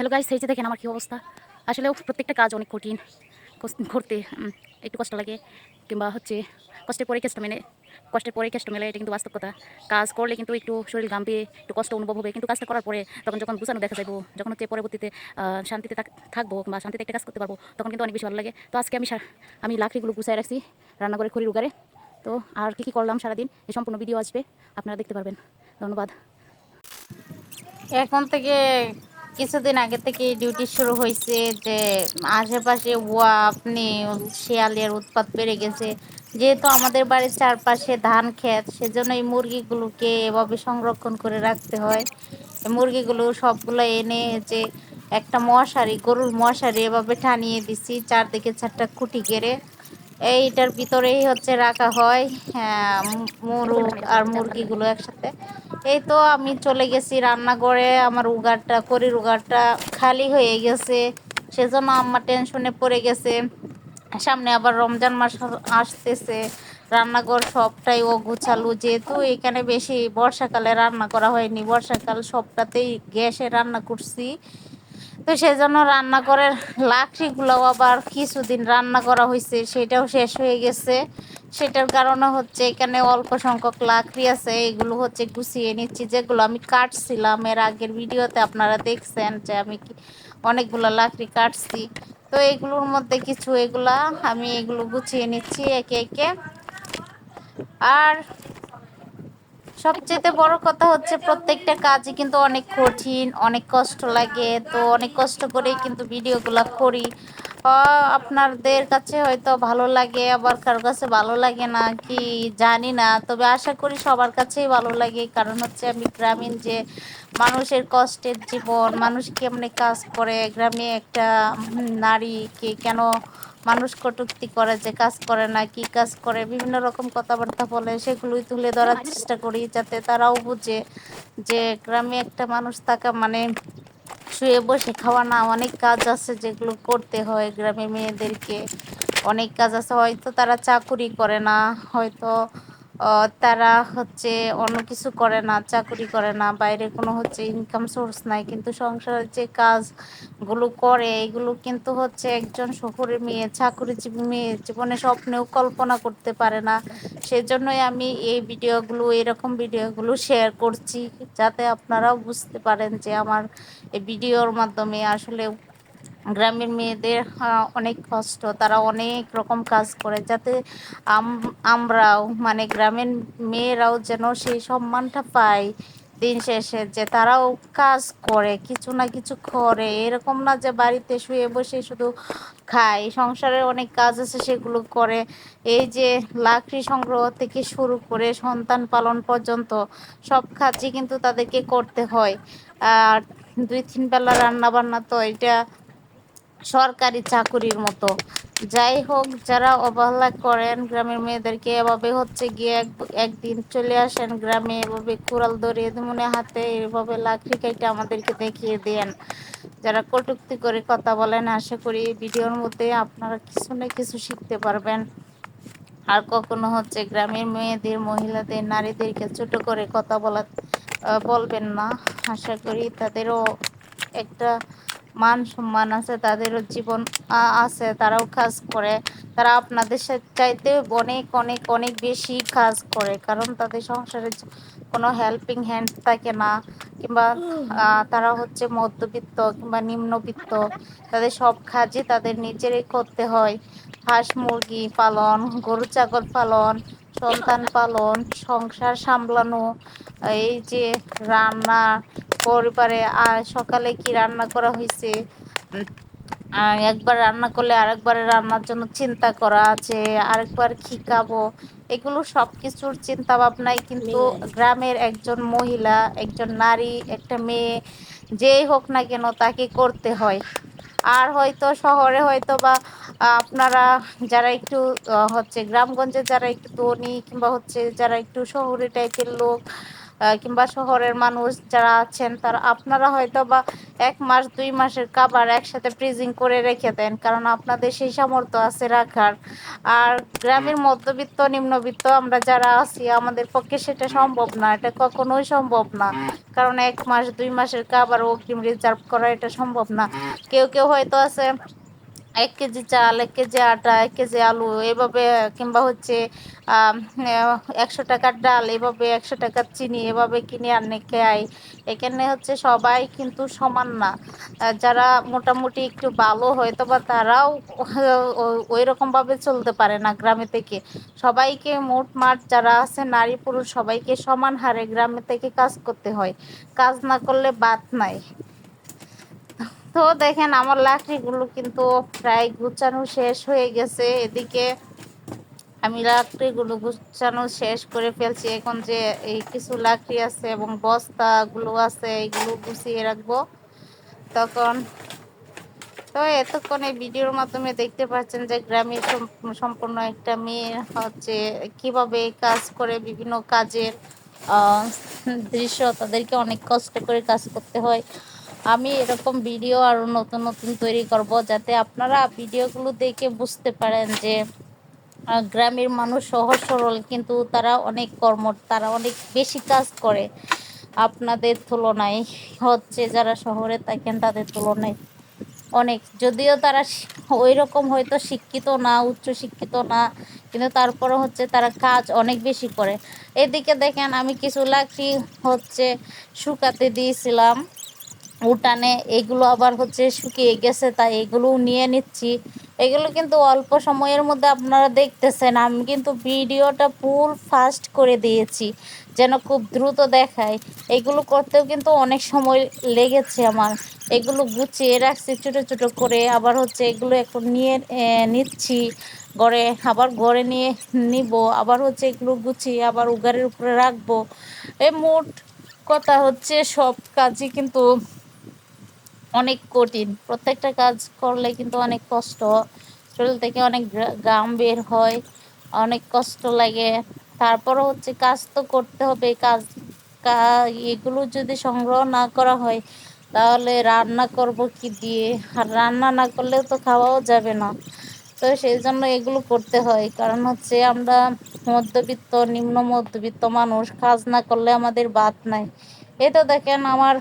Hello guys এই যে দেখেন আমার কী অবস্থা। আসলে প্রত্যেকটা কাজ অনেক কঠিন। করতে একটু কষ্ট লাগে, কিংবা হচ্ছে কষ্টের পরে কেষ্ট মেনে কষ্টের পরে কেষ্ট মেলে, এটা কিন্তু বাস্তব কথা। কাজ করলে কিন্তু একটু শরীর ঘামবে, একটু কষ্ট অনুভব হবে, কিন্তু কাজটা করার পরে তখন যখন গুছানো দেখা যাব যখন হচ্ছে পরবর্তীতে শান্তিতে থাকব বা শান্তিতে একটা কাজ করতে পারব, তখন কিন্তু অনেক বেশি ভালো লাগে। তো আজকে আমি আমি লাকড়িগুলো গুছাই রাখছি রান্নাঘরে খড়ির উগারে। তো আর কী কী করলাম সারাদিন এই সম্পূর্ণ ভিডিও আসবে, আপনারা দেখতে পারবেন। ধন্যবাদ। এখন থেকে কিছুদিন আগে থেকে ডিউটি শুরু হয়েছে যে আশেপাশে ওয়া আপনি শিয়ালের উৎপাত বেড়ে গেছে। যেহেতু আমাদের বাড়ির চারপাশে ধান ক্ষেত, সেজন্য এই মুরগিগুলোকে এভাবে সংরক্ষণ করে রাখতে হয়। মুরগিগুলো সবগুলো এনে যে একটা মশারি, গরুর মশারি এভাবে টানিয়ে দিছি, চারদিকে চারটা খুঁটি গেড়ে। এইটার ভিতরেই হচ্ছে রাখা হয় হ্যাঁ মুরগ আর মুরগিগুলো একসাথে। এই তো আমি চলে গেছি রান্নাঘরে, আমার উগারটা করির উগারটা খালি হয়ে গেছে। সেজন্য আম্মা টেনশনে পড়ে গেছে। সামনে আবার রমজান মাস আসতেছে, রান্নাঘর সবটাই ও গুছালু যেহেতু এখানে বেশি বর্ষাকালে রান্না করা হয়নি, বর্ষাকাল সবটাতেই গ্যাসে রান্না করছি। তো সেজন্য রান্নাঘরের লাকড়িগুলো আবার কিছুদিন রান্না করা হয়েছে, সেটাও শেষ হয়ে গেছে। সেটার কারণে হচ্ছে এখানে অল্প সংখ্যক লাকড়ি আছে, এগুলো হচ্ছে গুছিয়ে নিচ্ছি, যেগুলো আমি কাটছিলাম। এর আগের ভিডিওতে আপনারা দেখছেন যে আমি অনেকগুলো লাকড়ি কাটছি। তো এগুলোর মধ্যে কিছু এগুলা আমি এগুলো গুছিয়ে নিচ্ছি একে একে। আর সবচেয়ে বড় কথা হচ্ছে প্রত্যেকটা কাজই কিন্তু অনেক কঠিন, অনেক কষ্ট লাগে। তো অনেক কষ্ট করেই কিন্তু ভিডিওগুলো করি। আপনাদের কাছে হয়তো ভালো লাগে, আবার কারোর কাছে ভালো লাগে না কি জানি না। তবে আশা করি সবার কাছেই ভালো লাগে। কারণ হচ্ছে আমি গ্রামীণ যে মানুষের কষ্টের জীবন, মানুষ কেমনে কাজ করে, গ্রামে একটা নারীকে কেন মানুষ কটুক্তি করে যে কাজ করে না, কি কাজ করে, বিভিন্ন রকম কথাবার্তা বলে, সেগুলোই তুলে ধরার চেষ্টা করি যাতে তারাও বুঝে যে গ্রামে একটা মানুষ থাকা মানে শুয়ে বসে খাওয়া না, অনেক কাজ আছে যেগুলো করতে হয় গ্রামে মেয়েদেরকে। অনেক কাজ আছে, হয়তো তারা চাকুরি করে না, হয়তো তারা হচ্ছে অন্য কিছু করে না, চাকুরি করে না, বাইরে কোনো হচ্ছে ইনকাম সোর্স নাই, কিন্তু সংসারের যে কাজগুলো করে, এগুলো কিন্তু হচ্ছে একজন শহরের মেয়ে, চাকুরিজীবী মেয়ে জীবনে স্বপ্নেও কল্পনা করতে পারে না। সেজন্যই আমি এই ভিডিওগুলো, এরকম ভিডিওগুলো শেয়ার করছি, যাতে আপনারাও বুঝতে পারেন যে আমার এই ভিডিওর মাধ্যমে আসলে গ্রামের মেয়েদের অনেক কষ্ট। তারা অনেক রকম কাজ করে যাতে আমরাও মানে গ্রামের মেয়েরাও যেন সেই সম্মানটা পায় দিন শেষে, যে তারাও কাজ করে, কিছু না কিছু করে। এরকম না যে বাড়িতে শুয়ে বসে শুধু খায়। সংসারে অনেক কাজ আছে, সেগুলো করে। এই যে লাকড়ি সংগ্রহ থেকে শুরু করে সন্তান পালন পর্যন্ত সব কাজই কিন্তু তাদেরকে করতে হয়। আর দুই, তিন বেলা রান্না বান্না তো এটা সরকারি চাকুরির মতো। যাই হোক, যারা অবহেলা করেন গ্রামের মেয়েদেরকে, এভাবে হচ্ছে গিয়ে একদিন চলে আসেন গ্রামে, এভাবে কুড়াল ধরিয়ে মনে হাতে এভাবে লাকড়ি কেটে আমাদেরকে দেখিয়ে দেন। যারা কটুক্তি করে কথা বলেন, আশা করি ভিডিওর মধ্যে আপনারা কিছু না কিছু শিখতে পারবেন। আর কখনো হচ্ছে গ্রামের মেয়েদের, মহিলাদের, নারীদেরকে ছোট করে কথা বলা বলবেন না। আশা করি তাদেরও একটা মান সম্মান আছে, তাদেরও জীবন আছে, তারাও কাজ করে। তারা আপনাদের চাইতে অনেক অনেক অনেক বেশি কাজ করে, কারণ তাদের সংসারে কোনো হেল্পিং হ্যান্ড থাকে না। কিংবা তারা হচ্ছে মধ্যবিত্ত কিংবা নিম্নবিত্ত, তাদের সব কাজই তাদের নিজেরই করতে হয়। হাঁস মুরগি পালন, গরু, ছাগল পালন, সন্তান পালন, সংসার সামলানো, এই যে রান্না পরিবারে আর সকালে কি রান্না করা হয়েছে? একবার রান্না করলে আরেকবারে রান্নার জন্য চিন্তা করা আছে আরেকবার কি খাব? এগুলো সব কিছুর চিন্তা ভাবনাই কিন্তু গ্রামের একজন মহিলা একজন নারী একটা মেয়ে যেই হোক না কেন তাকে করতে হয়। আর হয়তো শহরে হয়তো বা আপনারা যারা একটু হচ্ছে গ্রামগঞ্জে যারা একটু ধনী কিংবা হচ্ছে যারা একটু শহরে টাইপের লোক কিংবা শহরের মানুষ যারা আছেন, তারা আপনারা হয়তো বা এক মাস, দুই মাসের খাবার একসাথে ফ্রিজিং করে রেখে দেন, কারণ আপনাদের সেই সামর্থ্য আছে রাখার। আর গ্রামের মধ্যবিত্ত, নিম্নবিত্ত, আমরা যারা আছি, আমাদের পক্ষে সেটা সম্ভব না, এটা কখনোই সম্ভব না। কারণ এক মাস, দুই মাসের খাবার অগ্রিম রিজার্ভ করা এটা সম্ভব না। কেউ কেউ হয়তো আছে এক কেজি চাল, এক কেজি আটা, এক কেজি আলু, এভাবে কিংবা হচ্ছে একশো টাকার ডাল, এভাবে একশো টাকার চিনি, এভাবে কিনে আনে, খায়। এখানে হচ্ছে সবাই কিন্তু সমান না। যারা মোটামুটি একটু ভালো হয়তো বা তারাও ওই রকম ভাবে চলতে পারে না গ্রামে থেকে। সবাইকে মোট মাঠ যারা আছে, নারী পুরুষ, সবাইকে সমান হারে গ্রামে থেকে কাজ করতে হয়। কাজ না করলে বাদ নাই। তো দেখেন আমার লাকড়িগুলো কিন্তু প্রায় গুছানো শেষ হয়ে গেছে। এদিকে আমি লাকড়িগুলো গুছানো শেষ করে ফেলছি। এখন যে এই কিছু লাকড়ি আছে এবং বস্তাগুলো আছে, এগুলো গুছিয়ে রাখব। তখন তো এতক্ষণ এই ভিডিওর মাধ্যমে দেখতে পাচ্ছেন যে গ্রামের সম- সম্পূর্ণ একটা মেয়ে হচ্ছে কীভাবে কাজ করে, বিভিন্ন কাজের দৃশ্য তাদেরকে অনেক কষ্ট করে কাজ করতে হয়। আমি এরকম ভিডিও আরও নতুন নতুন তৈরি করব যাতে আপনারা ভিডিওগুলো দেখে বুঝতে পারেন যে গ্রামের মানুষ সহজ সরল, কিন্তু তারা অনেক কর্ম, তারা অনেক বেশি কাজ করে আপনাদের তুলনায়। হচ্ছে যারা শহরে থাকেন তাদের তুলনায় অনেক। যদিও তারা ওই রকম হয়তো শিক্ষিত না, উচ্চ শিক্ষিত না, কিন্তু তারপরে হচ্ছে তারা কাজ অনেক বেশি করে। এদিকে দেখেন আমি কিছু লাকড়ি হচ্ছে শুকাতে দিয়েছিলাম। উঠানে এগুলো আবার হচ্ছে শুকিয়ে গেছে, তাই এগুলোও নিয়ে নিচ্ছি। এগুলো কিন্তু অল্প সময়ের মধ্যে আপনারা দেখতেছেন, আমি কিন্তু ভিডিওটা ফুল ফাস্ট করে দিয়েছি, যেন খুব দ্রুত দেখায়। এগুলো করতেও কিন্তু অনেক সময় লেগেছে আমার। এগুলো গুছিয়ে রাখছি, ছোটো ছোটো করে আবার হচ্ছে এগুলো এখন নিয়ে নিচ্ছি। গড়ে, আবার গড়ে নিয়ে নিব, আবার হচ্ছে এগুলো গুছিয়ে আবার উগারের উপরে রাখব। এ মোট কথা হচ্ছে সব কাজই কিন্তু অনেক কঠিন। প্রত্যেকটা কাজ করলে কিন্তু অনেক কষ্ট। শরীর থেকে অনেক গাম বের হয়, অনেক কষ্ট লাগে। তারপরও হচ্ছে কাজ তো করতে হবে। কাজ এগুলো যদি সংগ্রহ না করা হয়, তাহলে রান্না করব কি দিয়ে? আর রান্না না করলেও তো খাওয়াও যাবে না। তো সেই জন্য এগুলো করতে হয়। কারণ হচ্ছে আমরা মধ্যবিত্ত, নিম্ন মধ্যবিত্ত মানুষ, কাজ না করলে আমাদের বাদ নাই। এই তো দেখেন আমার